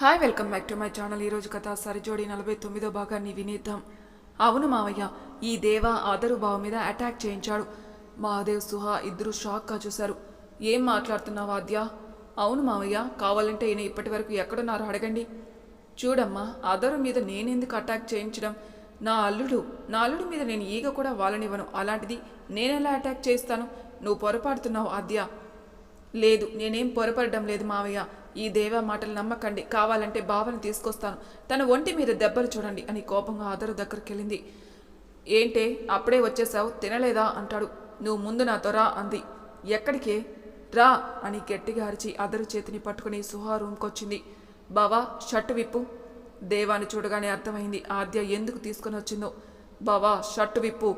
Hi welcome back to my channel ఈరోజు కథ సరిజోడి నలభై తొమ్మిదో భాగాన్ని వినేద్దాం. అవును మావయ్య ఈ దేవ ఆదరు బావ మీద అటాక్ చేయించాడు. మహాదేవ్ సుహా ఇద్దరు షాక్గా చూశారు. ఏం మాట్లాడుతున్నావు ఆద్య? అవును మావయ్య కావాలంటే ఈయన ఇప్పటి వరకు ఎక్కడున్నారో అడగండి. చూడమ్మా ఆదరు మీద నేనెందుకు అటాక్ చేయించడం? నా అల్లుడు నా అల్లుడి మీద నేను ఈగ కూడా వాళ్ళనివ్వను అలాంటిది నేనెలా అటాక్ చేస్తాను నువ్వు పొరపాడుతున్నావు ఆద్య. లేదు నేనేం పొరపడడం లేదు మావయ్య. ఈ దేవ మాటలు నమ్మకండి. కావాలంటే బావని తీసుకొస్తాను. తన ఒంటి మీద దెబ్బలు చూడండి అని కోపంగా ఆదరు దగ్గరికి వెళ్ళింది ఏంటే అప్పుడే వచ్చేసావు తినలేదా? అంటాడు. నువ్వు ముందు నాతో రా అంది. ఎక్కడికే? రా అని గట్టిగా అరిచి అదరు చేతిని పట్టుకుని సుహా రూమ్కొచ్చింది. బావా షర్టు విప్పు. దేవాన్ని చూడగానే అర్థమైంది ఆద్య ఎందుకు తీసుకొని వచ్చిందో. బావా షర్టు విప్పు.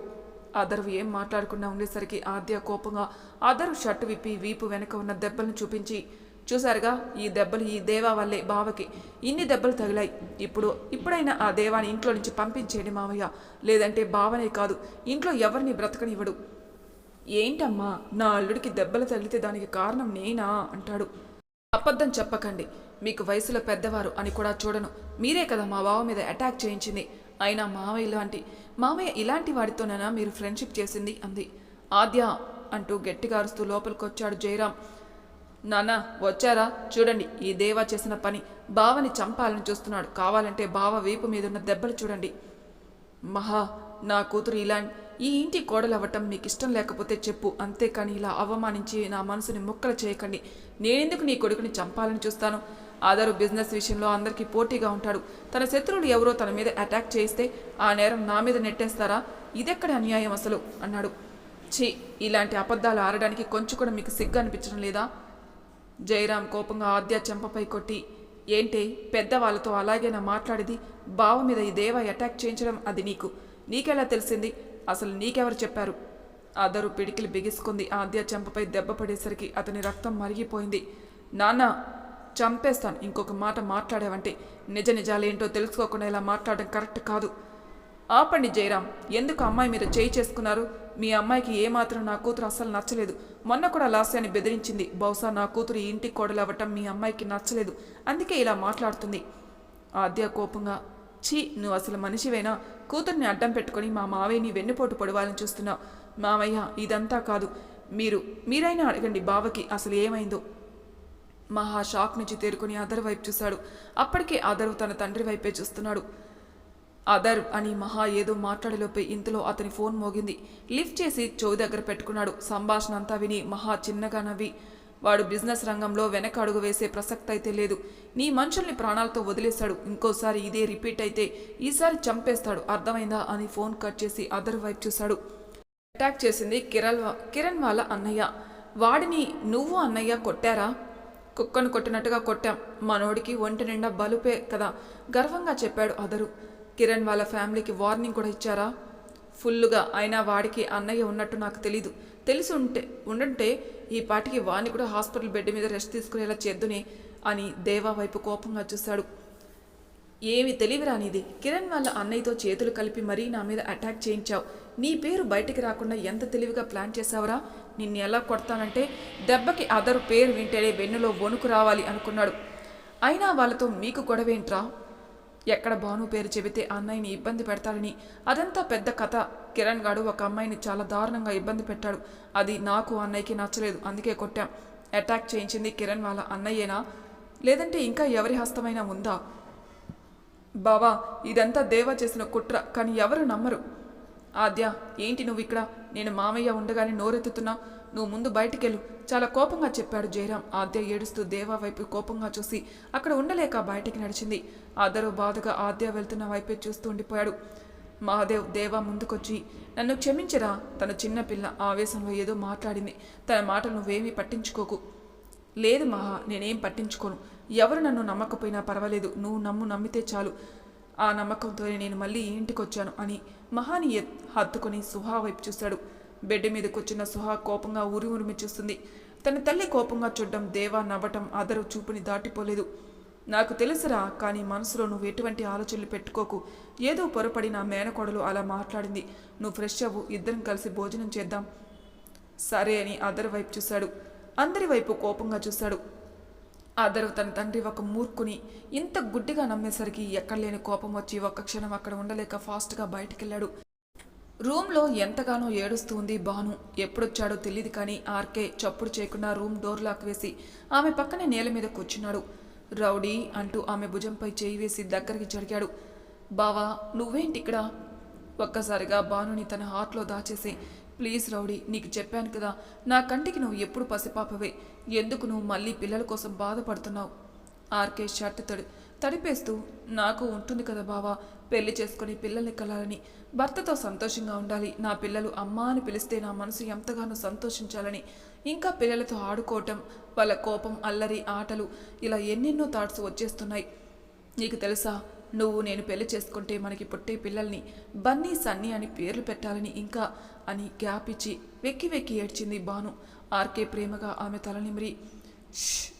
అదరు ఏం మాట్లాడకుండా ఉండేసరికి ఆద్య కోపంగా అదరు షర్టు విప్పి వీపు వెనక ఉన్న దెబ్బలను చూపించి చూశారుగా ఈ దెబ్బలు ఈ దేవా వల్లే బావకి. ఇన్ని దెబ్బలు తగిలాయి. ఇప్పుడు ఇప్పుడైనా ఆ దేవాని ఇంట్లో నుంచి పంపించేయండి మావయ్య. లేదంటే బావనే కాదు. ఇంట్లో ఎవరిని బ్రతకనివ్వడు. ఏంటమ్మా? నా అల్లుడికి దెబ్బలు తగిలితే దానికి కారణం నేనా? అంటాడు. అబద్ధం చెప్పకండి. మీకు వయసులో పెద్దవారు అని కూడా చూడను. మీరే కదా మా బావ మీద అటాక్ చేయించింది. అయినా మావయ్య లాంటి మావయ్య ఇలాంటి వాడితోనైనా మీరు ఫ్రెండ్షిప్ చేసింది అంది. ఆద్య అంటూ గట్టిగా అరుస్తూ లోపలికొచ్చాడు జయరాం. నానా వచ్చారా? చూడండి ఈ దేవా చేసిన పని. బావని చంపాలని చూస్తున్నాడు. కావాలంటే బావ వీపు మీదున్న దెబ్బలు చూడండి. మహా నా కూతురు ఇలా ఈ ఇంటి కోడలవ్వటం మీకు ఇష్టం లేకపోతే చెప్పు. అంతేకాని ఇలా అవమానించి నా మనసుని ముక్కలు చేయకండి. నేనెందుకు నీ కొడుకుని చంపాలని చూస్తాను? ఆధారు బిజినెస్ విషయంలో అందరికీ పోటీగా ఉంటాడు. తన శత్రువులు ఎవరో తన మీద అటాక్ చేస్తే ఆ నేరం నా మీద నెట్టేస్తారా? ఇదెక్కడ అన్యాయం అసలు? అన్నాడు. ఛీ ఇలాంటి అబద్ధాలు ఆడడానికి కొంచెం కూడా మీకు సిగ్గు అనిపించడం లేదా? జయరాం కోపంగా ఆద్య చెంపపై కొట్టి ఏంటి పెద్దవాళ్ళతో అలాగేనా మాట్లాడేది? బావ మీద ఈ దేవ అటాక్ చేయించడం అది నీకు. నీకెలా తెలిసింది? అసలు నీకెవరు చెప్పారు? అదరు పిడికిలి బిగిసుకుంది. ఆద్య చెంపపై దెబ్బ పడేసరికి అతని రక్తం మరిగిపోయింది. నాన్న చంపేస్తాను. ఇంకొక మాట మాట్లాడావంటే నిజ నిజాలేంటో తెలుసుకోకుండా ఇలా మాట్లాడడం కరెక్ట్ కాదు. ఆపండి జయరాం ఎందుకు అమ్మాయి మీరు చేయి చేసుకున్నారు? మీ అమ్మాయికి ఏమాత్రం నా కూతురు అస్సలు నచ్చలేదు. మొన్న కూడా లాస్యాన్ని బెదిరించింది. బహుశా నా కూతురు ఇంటి ఇంటికి కోడలవ్వటం మీ అమ్మాయికి నచ్చలేదు. అందుకే ఇలా మాట్లాడుతుంది. ఆద్య కోపంగా ఛీ నువ్వు అసలు మనిషివేనా? కూతుర్ని అడ్డం పెట్టుకొని మా మావయ్యని వెన్నుపోటు పొడవాలని చూస్తున్నావు. మావయ్య ఇదంతా కాదు. మీరు మీరైనా అడగండి బావకి అసలు ఏమైందో. మహా షాక్ నుంచి తేరుకుని అదర్ వైపు చూశాడు. అప్పటికే అదరు తన తండ్రి వైపే చూస్తున్నాడు. అదర్ అని మహా ఏదో మాట్లాడేలోపే ఇంతలో అతని ఫోన్ మోగింది. లిఫ్ట్ చేసి చెవి దగ్గర పెట్టుకున్నాడు. సంభాషణ అంతా విని మహా చిన్నగా నవ్వి వాడు బిజినెస్ రంగంలో వెనక అడుగు వేసే ప్రసక్తి అయితే లేదు. నీ మనుషుల్ని ప్రాణాలతో వదిలేశాడు. ఇంకోసారి ఇదే రిపీట్ అయితే ఈసారి చంపేస్తాడు. అర్థమైందా? అని ఫోన్ కట్ చేసి అదర్ వైపు చూశాడు. అటాక్ చేసింది కిరణ్ కిరణ్ వాళ్ళ అన్నయ్య. వాడిని నువ్వు అన్నయ్య కొట్టారా? కుక్కను కొట్టినట్టుగా కొట్టాం. మనోడికి ఒంటి నిండా బలుపే కదా గర్వంగా చెప్పాడు అదరు. కిరణ్ వాళ్ళ ఫ్యామిలీకి వార్నింగ్ కూడా ఇచ్చారా? ఫుల్లుగా. అయినా వాడికి అన్నయ్య ఉన్నట్టు నాకు తెలీదు. తెలిసి ఉంటే ఉండుంటే ఈ పాటికి వాణ్ణి కూడా హాస్పిటల్ బెడ్ మీద రెస్ట్ తీసుకునేలా చేద్దునే అని దేవా వైపు కోపంగా చూశాడు. ఏమి తెలివిరా నీది. కిరణ్ వాళ్ళ అన్నయ్యతో చేతులు కలిపి మరీ నా మీద అటాక్ చేయించావు. నీ పేరు బయటికి రాకుండా ఎంత తెలివిగా ప్లాన్ చేశావురా? నిన్ను ఎలా కొడతానంటే దెబ్బకి అదరు పేరు వింటేనే వెన్నులో వణుకు రావాలి అనుకున్నాడు. అయినా వాళ్ళతో మీకు గొడవేంట్రా? ఎక్కడ భాను పేరు చెబితే అన్నయ్యని ఇబ్బంది పెడతాడని అదంతా పెద్ద కథ. కిరణ్ గాడు ఒక అమ్మాయిని చాలా దారుణంగా ఇబ్బంది పెట్టాడు. అది నాకు అన్నయ్యకి నచ్చలేదు అందుకే కొట్టాం. అటాక్ చేయించింది కిరణ్ వాళ్ళ అన్నయ్యేనా? లేదంటే ఇంకా ఎవరి హస్తమైనా ఉందా? బావా ఇదంతా దేవా చేసిన కుట్ర కానీ ఎవరు నమ్మరు? ఆద్య ఏంటి నువ్వు ఇక్కడ? నేను మామయ్య ఉండగానే నోరెత్తుతున్నా. నువ్వు ముందు బయటికెళ్ళు. చాలా కోపంగా చెప్పాడు జయరాం. ఆద్య ఏడుస్తూ దేవా వైపు కోపంగా చూసి అక్కడ ఉండలేక బయటికి నడిచింది. ఆదరు బాధగా ఆద్య వెళ్తున్న వైపే చూస్తూ ఉండిపోయాడు. మహాదేవ్ దేవా ముందుకొచ్చి నన్ను క్షమించరా? తన చిన్నపిల్ల ఆవేశంలో ఏదో మాట్లాడింది. తన మాటలు నువ్వేమీ పట్టించుకోకు. లేదు మహా నేనేం పట్టించుకోను. ఎవరు నన్ను నమ్మకపోయినా పర్వాలేదు. నువ్వు నమ్ము నమ్మితే చాలు. ఆ నమ్మకంతోనే నేను మళ్ళీ ఇంటికొచ్చాను ఇంటికి వచ్చాను అని మహాని హత్తుకొని సుహా వైపు చూశాడు. బెడ్ మీద కూర్చున్న సుహా కోపంగా ఉరి ఉరిమి చూస్తుంది. తన తల్లి కోపంగా చూడడం దేవా నవ్వటం అదరు చూపుని దాటిపోలేదు. నాకు తెలుసురా కానీ మనసులో నువ్వు ఎటువంటి ఆలోచనలు పెట్టుకోకు. ఏదో పొరపడి నా మేనకోడలు అలా మాట్లాడింది. నువ్వు ఫ్రెష్ అవ్వు ఇద్దరం కలిసి భోజనం చేద్దాం. సరే అని అదర్ వైపు చూశాడు. అందరి వైపు కోపంగా చూశాడు. అదరు తన తండ్రి ఒక మూర్ఖుని. ఇంత గుడ్డిగా నమ్మేసరికి ఎక్కడ లేని కోపం వచ్చి ఒక్క క్షణం అక్కడ ఉండలేక ఫాస్ట్గా బయటికెళ్ళాడు. రూమ్లో ఎంతగానో ఏడుస్తూ ఉంది భాను. ఎప్పుడొచ్చాడో తెలియదు కానీ ఆర్కే చప్పుడు చేయకుండా రూమ్ డోర్ లాక్ వేసి ఆమె పక్కనే నేల మీద కూర్చున్నాడు. రౌడీ అంటూ ఆమె భుజంపై చేయి వేసి దగ్గరికి జరిగాడు. బావా నువ్వేంటి ఇక్కడ? ఒక్కసారిగా భానుని తన హార్ట్లో దాచేసి ప్లీజ్ రౌడీ నీకు చెప్పాను కదా నా కంటికి నువ్వు ఎప్పుడు పసిపాపవే. ఎందుకు నువ్వు మళ్ళీ పిల్లల కోసం బాధపడుతున్నావు? ఆర్కే షర్ట్ తడి తడిపేస్తూ నాకు ఉంటుంది కదా బావా పెళ్ళి చేసుకుని పిల్లల్ని కలాలని భర్తతో సంతోషంగా ఉండాలి. నా పిల్లలు అమ్మా అని పిలిస్తే నా మనసు ఎంతగానో సంతోషించాలని ఇంకా పిల్లలతో ఆడుకోవటం వాళ్ళ కోపం అల్లరి ఆటలు ఇలా ఎన్నెన్నో థాట్స్ వచ్చేస్తున్నాయి. నీకు తెలుసా? నువ్వు నేను పెళ్ళి చేసుకుంటే మనకి పుట్టే పిల్లల్ని బన్నీ సన్నీ అని పేర్లు పెట్టాలని ఇంకా అని గ్యాప్ ఇచ్చి వెక్కి వెక్కి ఏడ్చింది బాను ఆర్కే ప్రేమగా ఆమె తలనిమిరి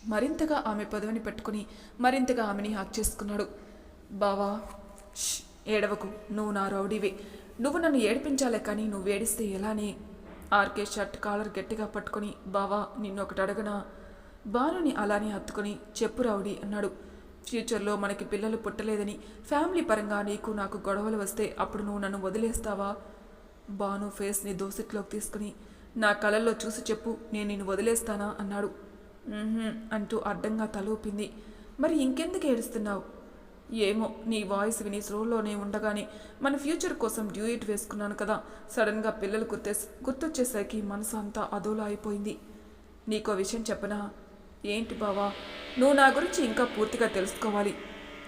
మరింతగా ఆమె పదవిని పెట్టుకుని మరింతగా ఆమెని హాక్ చేసుకున్నాడు. బావా ఏడవకు. నువ్వు నా రౌడీవే. నువ్వు నన్ను ఏడిపించాలే కానీ నువ్వు ఏడిస్తే ఎలానే? ఆర్కే షర్ట్ కాలర్ గట్టిగా పట్టుకొని బావా నిన్నొకటి అడగనా? బాలుని అలానే హత్తుకొని చెప్పు రౌడీ అన్నాడు. ఫ్యూచర్లో మనకి పిల్లలు పుట్టలేదని ఫ్యామిలీ పరంగా నీకు నాకు గొడవలు వస్తే అప్పుడు నువ్వు నన్ను వదిలేస్తావా? బాను ఫేస్ని దోసిట్లోకి తీసుకుని నా కళల్లో చూసి చెప్పు నేను నిన్ను వదిలేస్తానా? అన్నాడు. అంటూ అడ్డంగా తలూపింది మరి ఇంకెందుకు ఏడుస్తున్నావు? ఏమో నీ వాయిస్ విని స్లోలోనే ఉండగానే మన ఫ్యూచర్ కోసం డ్యూయిట్ వేసుకున్నాను కదా. సడన్గా పిల్లలు గుర్తే గుర్తొచ్చేసరికి మనసు అంతా అదోలా అయిపోయింది. నీకో విషయం చెప్పనా? ఏంటి బావా? నువ్వు నా గురించి ఇంకా పూర్తిగా తెలుసుకోవాలి.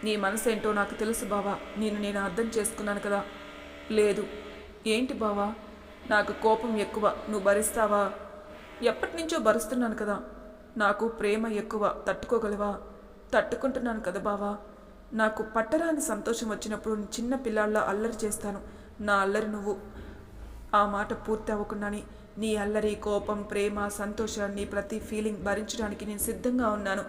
నీ మనసు ఏంటో నాకు తెలుసు బావా. నేను నేను అర్థం చేసుకున్నాను కదా. లేదు. ఏంటి బావా? నాకు కోపం ఎక్కువ. నువ్వు భరిస్తావా? ఎప్పటి నుంచో భరుస్తున్నాను కదా. నాకు ప్రేమ ఎక్కువ. తట్టుకోగలవా? తట్టుకుంటున్నాను కదా బావా. నాకు పట్టరాని సంతోషం వచ్చినప్పుడు చిన్న పిల్లాళ్ళ అల్లరి చేస్తాను. నా అల్లరి నువ్వు. ఆ మాట పూర్తి అవ్వకుండానే నీ అల్లరి కోపం ప్రేమ సంతోషాన్ని ప్రతి ఫీలింగ్ భరించడానికి నేను సిద్ధంగా ఉన్నాను.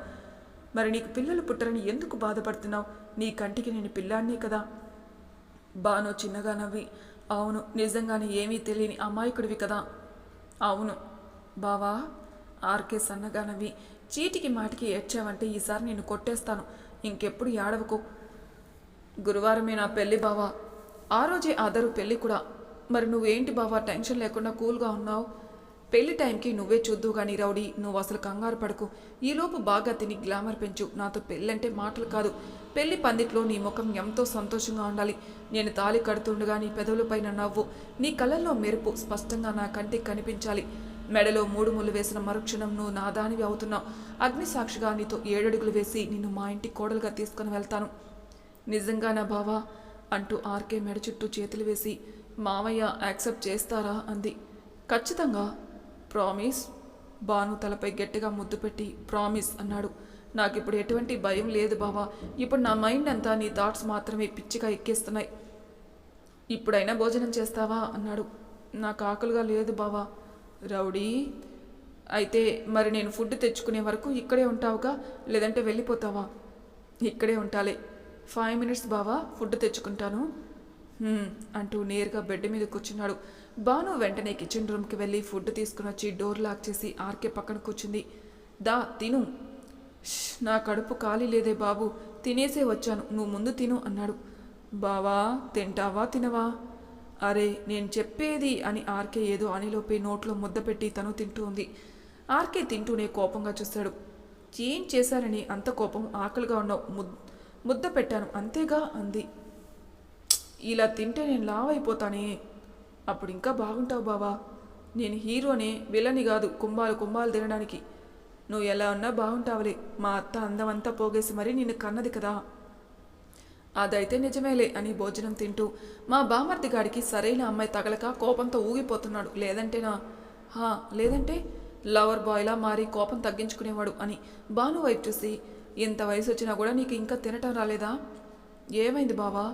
మరి నీకు పిల్లలు పుట్టరని ఎందుకు బాధపడుతున్నావు? నీ కంటికి నేను పిల్లాడినే కదా? బాను చిన్నగా నవ్వి అవును నిజంగానే ఏమీ తెలియని అమాయకుడివి కదా? అవును. బావా ఆర్కే సన్నగా నవ్వి చీటికి మాటికి ఏడ్చావంటే ఈసారి నేను కొట్టేస్తాను. ఇంకెప్పుడు ఏడవకు. గురువారమే నా పెళ్ళి బావా. ఆ రోజే ఆదరు పెళ్ళి కూడా. మరి నువ్వేంటి బావా టెన్షన్ లేకుండా కూల్గా ఉన్నావు? పెళ్ళి టైంకి నువ్వే చూద్దు కానీ రౌడీ నువ్వు అసలు కంగారు పడకు. ఈలోపు బాగా తిని గ్లామర్ పెంచు. నాతో పెళ్ళంటే మాటలు కాదు. పెళ్ళి పందిట్లో నీ ముఖం ఎంతో సంతోషంగా ఉండాలి. నేను తాళి కడుతుండగా నీ పెదవులపైన నవ్వు. నీ కళ్ళల్లో మెరుపు స్పష్టంగా నా కంటికి కనిపించాలి. మెడలో మూడు ముళ్ళు వేసిన మరుక్షణం నువ్వు నా దానివి అవుతున్నావు అగ్నిసాక్షిగా నీతో ఏడడుగులు వేసి నిన్ను మా ఇంటి కోడలుగా తీసుకుని వెళ్తాను. నిజంగా నా బావా? అంటూ ఆర్కే మెడ చుట్టూ చేతులు వేసి మామయ్య యాక్సెప్ట్ చేస్తారా? అంది. ఖచ్చితంగా. ప్రామిస్. బాను తలపై గట్టిగా ముద్దు పెట్టి ప్రామిస్ అన్నాడు. నాకు ఇప్పుడు ఎటువంటి భయం లేదు బావా. ఇప్పుడు నా మైండ్ అంతా నీ థాట్స్ మాత్రమే పిచ్చిగా ఎక్కేస్తున్నాయి. ఇప్పుడైనా భోజనం చేస్తావా? అన్నాడు. నాకు ఆకలిగా లేదు బావా. రౌడీ అయితే మరి నేను ఫుడ్ తెచ్చుకునే వరకు ఇక్కడే ఉంటావుగా? లేదంటే వెళ్ళిపోతావా? ఇక్కడే ఉంటాలే. ఫైవ్ మినిట్స్ బావా ఫుడ్ తెచ్చుకుంటాను. అంటూ నేరుగా బెడ్ మీద కూర్చున్నాడు. బాను వెంటనే కిచెన్ రూమ్కి వెళ్ళి ఫుడ్ తీసుకుని వచ్చి డోర్ లాక్ చేసి ఆర్కే పక్కన కూర్చుంది. దా తిను. నా కడుపు ఖాళీ లేదే బాబు. తినేసే వచ్చాను. నువ్వు ముందు తిను అన్నాడు. బావా తింటావా తినవా? అరే నేను చెప్పేది అని ఆర్కే ఏదో అనిలోపే నోట్లో ముద్ద పెట్టి తను తింటూ ఉంది. ఆర్కే తింటూనే కోపంగా చూశాడు ఏం చేశారని అంత కోపం ఆకలిగా ఉన్నావు. ముద్ ముద్ద పెట్టాను. అంతేగా? అంది. ఇలా తింటే నేను లావ్ అయిపోతానే అప్పుడు ఇంకా బాగుంటావు బావా. నేను హీరోనే విలని కాదు కుంభాలు కుంభాలు తినడానికి. నువ్వు ఎలా ఉన్నా బాగుంటావులే. మా అత్త అందమంతా పోగేసి మరీ నిన్ను కన్నది కదా. అదైతే నిజమేలే అని భోజనం తింటూ మా బామర్ది గాడికి సరైన అమ్మాయి తగలక కోపంతో ఊగిపోతున్నాడు. లేదంటేనా? హా లేదంటే? లవర్ బాయ్లా మారి కోపం తగ్గించుకునేవాడు అని భాను వైపు చూసి ఇంత వయసు వచ్చినా కూడా నీకు ఇంకా తినటం రాలేదా? ఏమైంది బావా?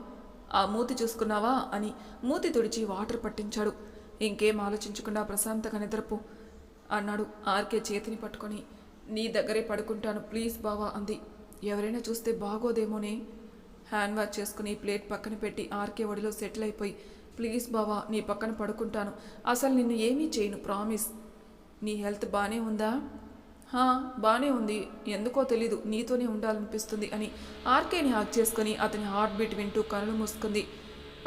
ఆ మూతి చూసుకున్నావా? అని మూతి తుడిచి వాటర్ పట్టించాడు. ఇంకేం ఆలోచించకుండా ప్రశాంతంగా నిద్రపు అన్నాడు ఆర్కే చేతిని పట్టుకొని. నీ దగ్గరే పడుకుంటాను ప్లీజ్ బావా అంది. ఎవరైనా చూస్తే బాగోదేమోనే? హ్యాండ్ వాష్ చేసుకుని ప్లేట్ పక్కన పెట్టి ఆర్కే ఒడిలో సెటిల్ అయిపోయి ప్లీజ్ బావా నీ పక్కన పడుకుంటాను. అసలు నిన్ను ఏమీ చేయను ప్రామిస్. నీ హెల్త్ బాగానే ఉందా? హా బానే ఉంది. ఎందుకో తెలీదు. నీతోనే ఉండాలనిపిస్తుంది అని ఆర్కేని హాక్ చేసుకుని అతని హార్ట్ బీట్ వింటూ కళ్ళు మూసుకుంది.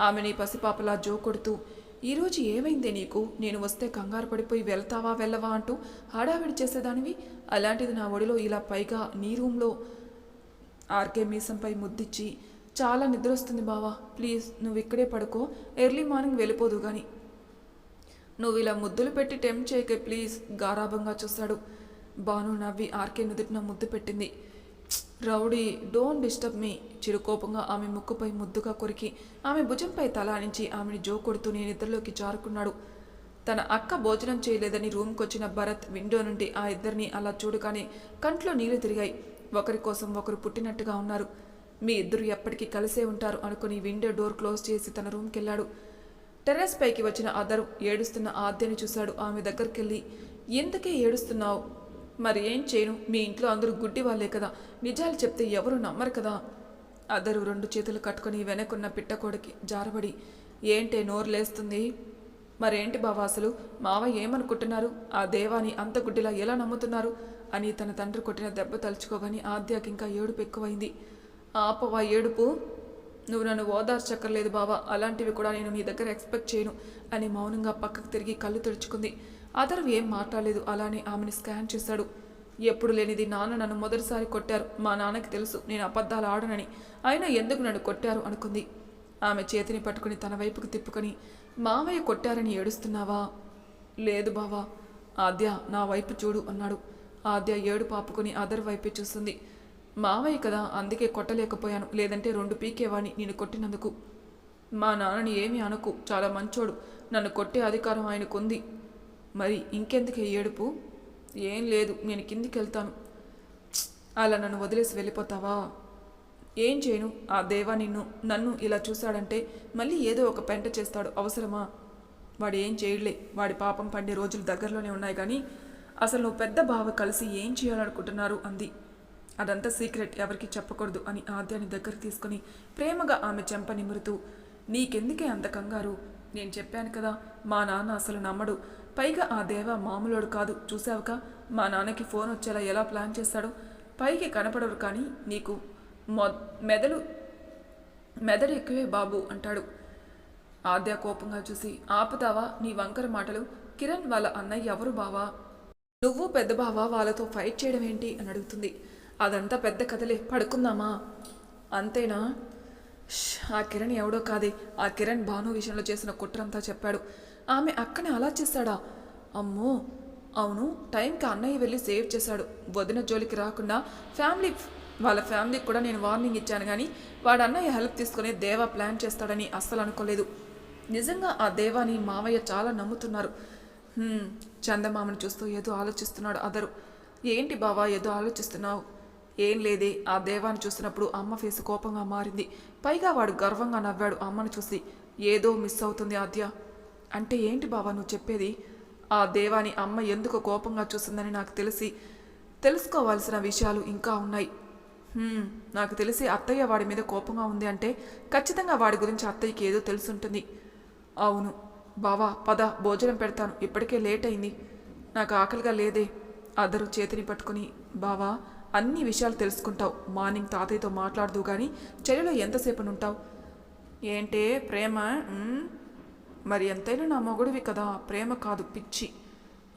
ఆమెని పసిపాపలా జో కొడుతూ ఈరోజు ఏమైందే నీకు? నేను వస్తే కంగారు పడిపోయి వెళ్తావా వెళ్ళవా? అంటూ హడావిడి చేసేదానివి. అలాంటిది నా ఒడిలో ఇలా పైగా నీ రూమ్లో ఆర్కే మీసంపై ముద్దిచ్చి చాలా నిద్ర వస్తుంది బావా. ప్లీజ్ నువ్వు ఇక్కడే పడుకో. ఎర్లీ మార్నింగ్ వెళ్ళిపోదు కానీ నువ్వు ఇలా ముద్దులు పెట్టి టెంప్ చేయకే ప్లీజ్ గారాభంగా చూస్తాడు. బాను నవ్వి ఆర్కే నుదుటిన ముద్దు పెట్టింది. Rowdy don't disturb me. చిరుకోపంగా ఆమె ముక్కుపై ముద్దుగా కొరికి ఆమె భుజంపై తల ఆనించి ఆమెని జో కొడుతూనే నేను నిద్రలోకి జారుకున్నాడు. తన అక్క భోజనం చేయలేదని రూమ్కి వచ్చిన భరత్ విండో నుండి ఆ ఇద్దరిని అలా చూడగానే కంట్లో నీళ్ళు తిరిగాయి. ఒకరి కోసం ఒకరు పుట్టినట్టుగా ఉన్నారు. మీ ఇద్దరు ఎప్పటికీ కలిసే ఉంటారు అనుకుని విండో డోర్ క్లోజ్ చేసి తన రూమ్కి వెళ్ళాడు టెర్రస్ పైకి వచ్చిన అదరు ఏడుస్తున్న ఆద్యని చూశాడు. ఆమె దగ్గరికి వెళ్ళి ఎందుకే ఏడుస్తున్నావు? మరి ఏం చేయను? మీ ఇంట్లో అందరూ గుడ్డి వాళ్ళే కదా. నిజాలు చెప్తే ఎవరు నమ్మరు కదా. అదరు రెండు చేతులు కట్టుకొని వెనకున్న పిట్టకోడికి జారబడి ఏంటే నోరు లేస్తుంది? మరేంటి బావా అసలు? మావ ఏమనుకుంటున్నారు? ఆ దేవాని అంత గుడ్డిలా ఎలా నమ్ముతున్నారు? అని తన తండ్రి కొట్టిన దెబ్బ తలుచుకోగాని ఆద్యకి ఇంకా ఏడుపు ఎక్కువైంది. ఆపవా ఏడుపు. నువ్వు నన్ను ఓదార్చక్కర్లేదు బావా. అలాంటివి కూడా నేను నీ దగ్గర ఎక్స్పెక్ట్ చేయను అని మౌనంగా పక్కకు తిరిగి కళ్ళు తుడుచుకుంది. అదర్వ్ ఏం మాట్లాడలేదు. అలానే ఆమెను స్కాన్ చేశాడు. ఎప్పుడు లేనిది నాన్న నన్ను మొదటిసారి కొట్టారు. మా నాన్నకి తెలుసు. నేను అబద్ధాలు ఆడనని. అయినా ఎందుకు నన్ను కొట్టారు అనుకుంది. ఆమె చేతిని పట్టుకుని తన వైపుకు తిప్పుకొని మావయ్య కొట్టారని ఏడుస్తున్నావా? లేదు బావా. ఆద్య నా వైపు చూడు అన్నాడు. ఆద్య ఏడు పాపుకొని అదర్ వైపే చూస్తుంది. మావయ్య కదా అందుకే కొట్టలేకపోయాను. లేదంటే రెండు పీకేవాణ్ణి నేను కొట్టినందుకు. మా నాన్నని ఏమీ అనకు చాలా మంచోడు. నన్ను కొట్టే అధికారం ఆయనకుంది. మరి ఇంకెందుకే ఏడుపు? ఏం లేదు నేను కిందికి వెళ్తాను అలా నన్ను వదిలేసి వెళ్ళిపోతావా? ఏం చేయను ఆ దేవా నిన్ను నన్ను ఇలా చూశాడంటే మళ్ళీ ఏదో ఒక పెంట చేస్తాడు అవసరమా? వాడు ఏం చేయలే వాడి పాపం పండే రోజులు దగ్గరలోనే ఉన్నాయి కానీ అసలు నువ్వు పెద్ద బావ కలిసి ఏం చేయాలనుకుంటున్నారు? అంది. అదంతా సీక్రెట్ ఎవరికి చెప్పకూడదు అని ఆద్యాని దగ్గర తీసుకుని ప్రేమగా ఆమె చెంప నిమురుతూ నీకెందుకే అంత కంగారు? నేను చెప్పాను కదా మా నాన్న అసలు నమ్మడు. పైగా ఆ దేవ మామూలోడు కాదు చూసావుక? మా నాన్నకి ఫోన్ వచ్చేలా ఎలా ప్లాన్ చేస్తాడు? పైకి కనపడరు కానీ నీకు మొ మెదడు మెదడు ఎక్కువే బాబు అంటాడు. ఆద్య కోపంగా చూసి ఆపుతావా నీ వంకర మాటలు? కిరణ్ వాళ్ళ అన్నయ్య ఎవరు బావా? నువ్వు పెద్ద బావా వాళ్ళతో ఫైట్ చేయడం ఏంటి? అని అడుగుతుంది. అదంతా పెద్ద కథలే. పడుకుందామా? అంతేనా? ఆ కిరణ్ ఎవడో కాదే. ఆ కిరణ్ భాను విషయంలో చేసిన కుట్రంతా చెప్పాడు. ఆమె అక్కనే అలా చేశాడా అమ్మో! అవును టైంకి అన్నయ్య వెళ్ళి సేవ్ చేశాడు. వదిన జోలికి రాకుండా ఫ్యామిలీ వాళ్ళ ఫ్యామిలీకి కూడా నేను వార్నింగ్ ఇచ్చాను కానీ వాడు అన్నయ్య హెల్ప్ తీసుకుని దేవా ప్లాన్ చేస్తాడని అస్సలు అనుకోలేదు. నిజంగా ఆ దేవాని మావయ్య చాలా నమ్ముతున్నారు. చందమామను చందమామని చూస్తూ ఏదో ఆలోచిస్తున్నాడు అదరు. ఏంటి బావా ఏదో ఆలోచిస్తున్నావు? ఏం లేదే ఆ దేవాన్ని చూసినప్పుడు అమ్మ ఫేస్ కోపంగా మారింది. పైగా వాడు గర్వంగా నవ్వాడు అమ్మను చూసి. ఏదో మిస్ అవుతుంది ఆద్య. అంటే ఏంటి బావా నువ్వు చెప్పేది? ఆ దేవాని అమ్మ ఎందుకు కోపంగా చూసిందని నాకు తెలిసి తెలుసుకోవాల్సిన విషయాలు ఇంకా ఉన్నాయి. నాకు తెలిసి అత్తయ్య వాడి మీద కోపంగా ఉంది అంటే ఖచ్చితంగా వాడి గురించి అత్తయ్యకి ఏదో తెలుసుంటుంది. అవును. బావా పద భోజనం పెడతాను. ఇప్పటికే లేట్ అయింది. నాకు ఆకలిగా లేదే. అద్దరు చేతిని పట్టుకుని బావా అన్ని విషయాలు తెలుసుకుంటావు. మార్నింగ్ తాతయ్యతో మాట్లాడదు కానీ చెల్లెలో ఎంతసేపు ఉంటావు ఏంటే ప్రేమ మరి ఎంతైనా నా మొగుడివి కదా. ప్రేమ కాదు పిచ్చి.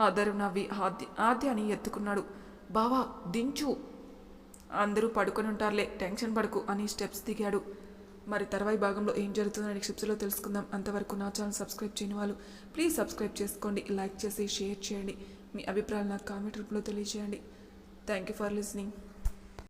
అదరు నవ్వి ఆద్య ఆద్య అని ఎత్తుకున్నాడు. బావా దించు. అందరూ పడుకొని ఉంటారులే టెన్షన్ పడుకు అని స్టెప్స్ దిగాడు. మరి తర్వాయి భాగంలో ఏం జరుగుతుందో నెక్స్ట్ తెలుసుకుందాం. అంతవరకు నా ఛానల్ సబ్స్క్రైబ్ చేయని వాళ్ళు ప్లీజ్ సబ్స్క్రైబ్ చేసుకోండి లైక్ చేసి షేర్ చేయండి. మీ అభిప్రాయాలు నాకు కామెంట్ రూపంలో తెలియజేయండి. Thank you for listening